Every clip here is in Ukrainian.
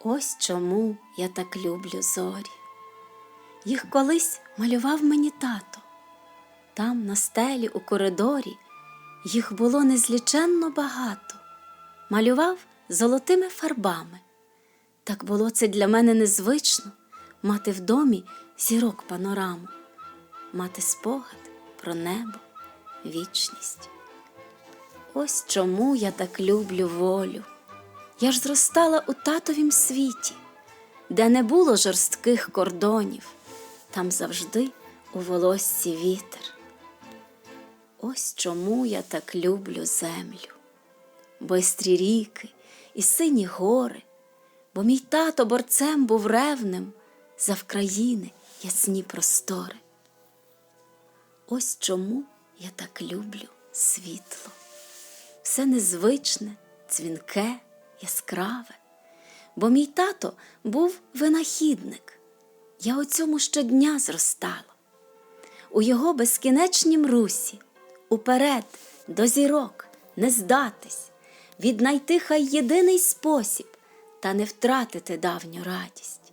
Ось чому я так люблю зорі. Їх колись малював мені тато. Там, на стелі, у коридорі, їх було незліченно багато. Малював золотими фарбами. Так було це для мене незвично мати в домі зірок панораму, мати спогад про небо, вічність. Ось чому я так люблю волю. Я ж зростала у татовім світі, де не було жорстких кордонів, там завжди у волоссі вітер. Ось чому я так люблю землю, бистрі ріки і сині гори, бо мій тато борцем був ревним за Вкраїни ясні простори. Ось чому я так люблю світло, все незвичне, дзвінке, яскраве, бо мій тато був винахідник. Я у цьому щодня зростала. У його безкінечнім русі, уперед до зірок не здатись, віднайти хай єдиний спосіб та не втратити давню радість.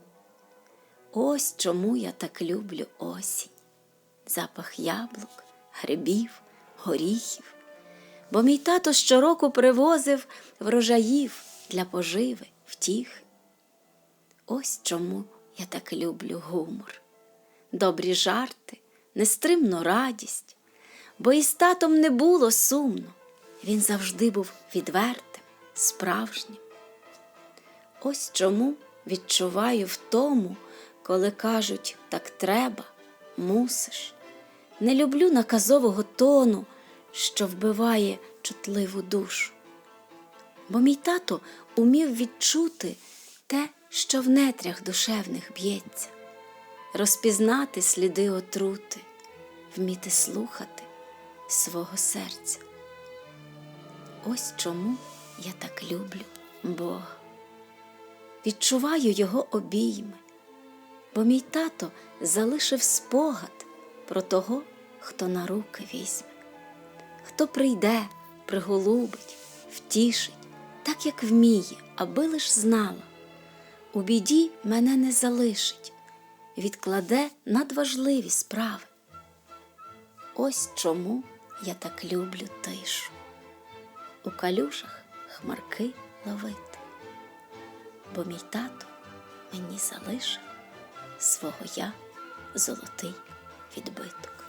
Ось чому я так люблю осінь, запах яблук, грибів, горіхів, бо мій тато щороку привозив врожаїв для поживи, втіхи. Ось чому я так люблю гумор, добрі жарти, нестримну радість, бо із татом не було сумно, він завжди був відвертим, справжнім. Ось чому відчуваю втому, коли кажуть так треба, мусиш. Не люблю наказового тону, що вбиває чутливу душу. Бо мій тато умів відчути те, що в нетрях душевних б'ється, розпізнати сліди отрути, вміти слухати свого серця. Ось чому я так люблю Бога. Відчуваю його обійми, бо мій тато залишив спогад про того, хто на руки візьме, хто прийде, приголубить, втішить, так як вміє, аби лиш знала. У біді мене не залишить, відкладе надважливі справи. Ось чому я так люблю тишу. У калюшах хмарки ловити, бо мій тато мені залишив свого я золотий відбиток.